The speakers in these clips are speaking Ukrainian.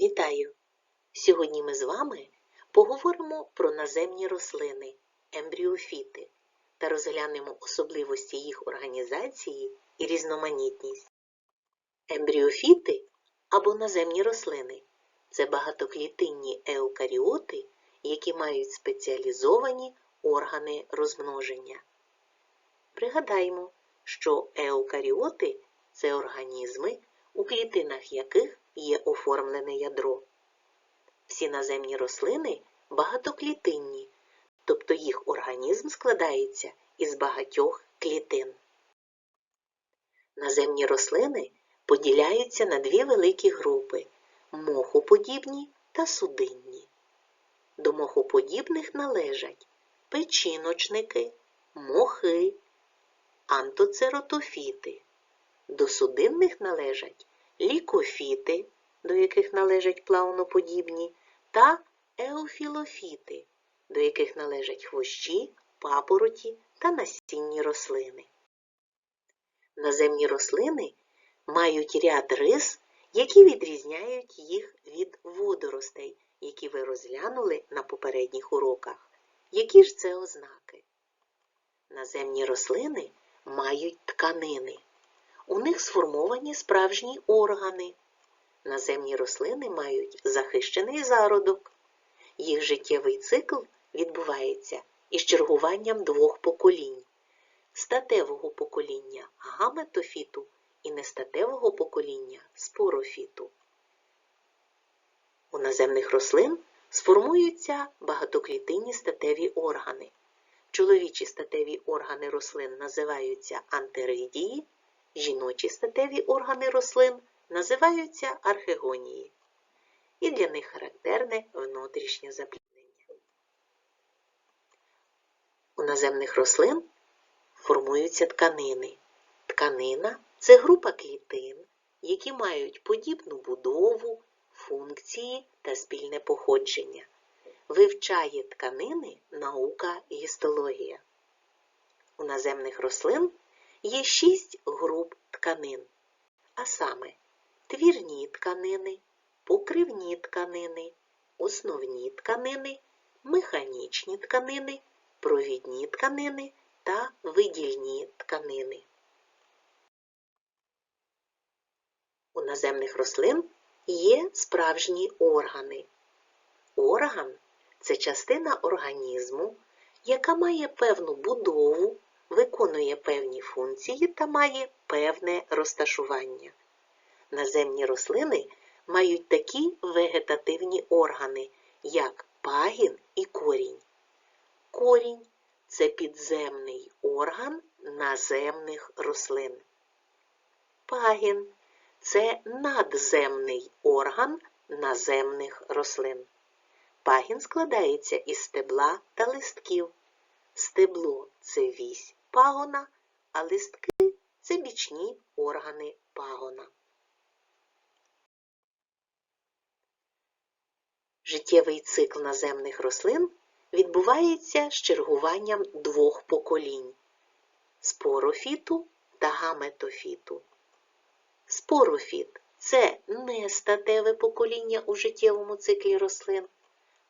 Вітаю! Сьогодні ми з вами поговоримо про наземні рослини, ембріофіти та розглянемо особливості їх організації і різноманітність. Ембріофіти або наземні рослини це багатоклітинні еукаріоти, які мають спеціалізовані органи розмноження. Пригадаймо, що еукаріоти це організми, у клітинах яких є оформлене ядро. Всі наземні рослини багатоклітинні, тобто їх організм складається із багатьох клітин. Наземні рослини поділяються на дві великі групи мохоподібні та судинні. До мохоподібних належать печіночники, мохи, антоцератофіти. До судинних належать лікофіти, до яких належать плавноподібні, та еофілофіти, до яких належать хвощі, папороті та насінні рослини. Наземні рослини мають ряд рис, які відрізняють їх від водоростей, які ви розглянули на попередніх уроках. Які ж це ознаки? Наземні рослини мають тканини. У них сформовані справжні органи. Наземні рослини мають захищений зародок. Їх життєвий цикл відбувається із чергуванням двох поколінь статевого покоління гаметофіту і нестатевого покоління спорофіту. У наземних рослин сформуються багатоклітинні статеві органи. Чоловічі статеві органи рослин називаються антеридії, жіночі статеві органи рослин називаються архегонії. І для них характерне внутрішнє запліднення. У наземних рослин формуються тканини. Тканина це група клітин, які мають подібну будову, функції та спільне походження. Вивчає тканини наука гістологія. У наземних рослин є шість груп тканин, а саме твірні тканини, покривні тканини, основні тканини, механічні тканини, провідні тканини та видільні тканини. У наземних рослин є справжні органи. Орган це частина організму, яка має певну будову, виконує певні функції та має певне розташування. Наземні рослини мають такі вегетативні органи, як пагін і корінь. Корінь це підземний орган наземних рослин. Пагін це надземний орган наземних рослин. Пагін складається із стебла та листків. Стебло це вісь пагона, а листки це бічні органи пагона. Життєвий цикл наземних рослин відбувається з чергуванням двох поколінь спорофіту та гаметофіту. Спорофіт це нестатеве покоління у життєвому циклі рослин.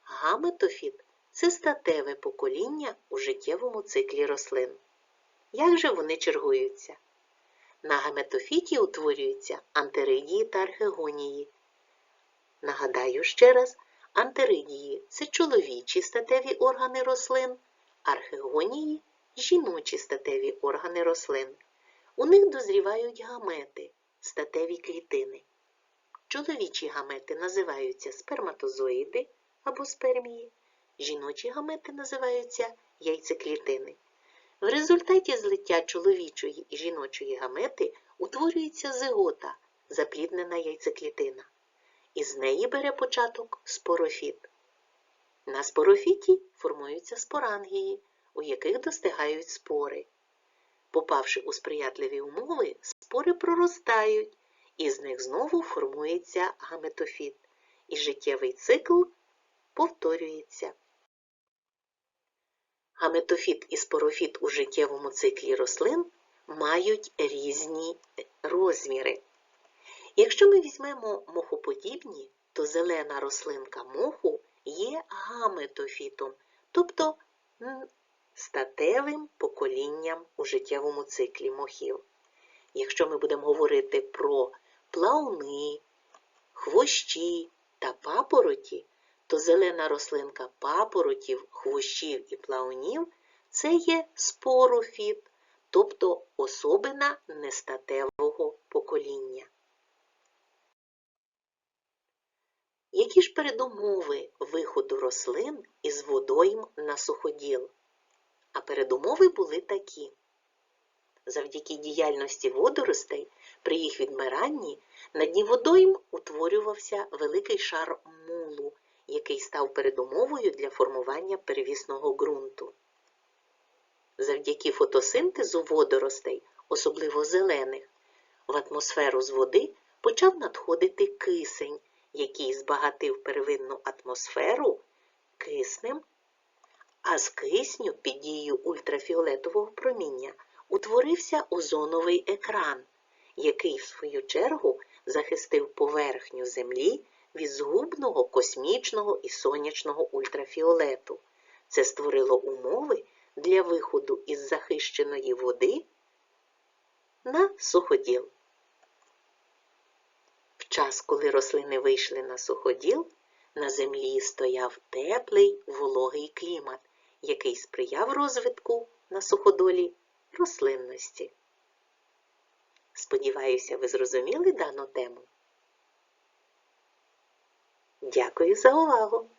Гаметофіт це статеве покоління у життєвому циклі рослин. Як же вони чергуються? На гаметофіті утворюються антеридії та архегонії. Нагадаю ще раз, антеридії це чоловічі статеві органи рослин, архегонії жіночі статеві органи рослин. У них дозрівають гамети, статеві клітини. Чоловічі гамети називаються сперматозоїди або спермії, жіночі гамети називаються яйцеклітини. В результаті злиття чоловічої і жіночої гамети утворюється зигота, запліднена яйцеклітина. Із неї бере початок спорофіт. На спорофіті формуються спорангії, у яких достигають спори. Попавши у сприятливі умови, спори проростають, і з них знову формується гаметофіт, і життєвий цикл повторюється. Гаметофіт і спорофіт у життєвому циклі рослин мають різні розміри. Якщо ми візьмемо мохоподібні, то зелена рослинка моху є гаметофітом, тобто статевим поколінням у життєвому циклі мохів. Якщо ми будемо говорити про плавни, хвощі та папороті, то зелена рослинка папоротів, хвощів і плавнів це є спорофіт, тобто особина нестатевого покоління. Які ж передумови виходу рослин із водойм на суходіл? А передумови були такі. Завдяки діяльності водоростей при їх відмиранні на дні водойм утворювався великий шар мулу, який став передумовою для формування первісного ґрунту. Завдяки фотосинтезу водоростей, особливо зелених, в атмосферу з води почав надходити кисень, який збагатив первинну атмосферу киснем, а з кисню під дією ультрафіолетового проміння утворився озоновий екран, який, в свою чергу, захистив поверхню Землі від згубного космічного і сонячного ультрафіолету. Це створило умови для виходу із захищеної води на суходіл. В час, коли рослини вийшли на суходіл, на землі стояв теплий вологий клімат, який сприяв розвитку на суходолі рослинності. Сподіваюся, ви зрозуміли дану тему. Дякую за увагу!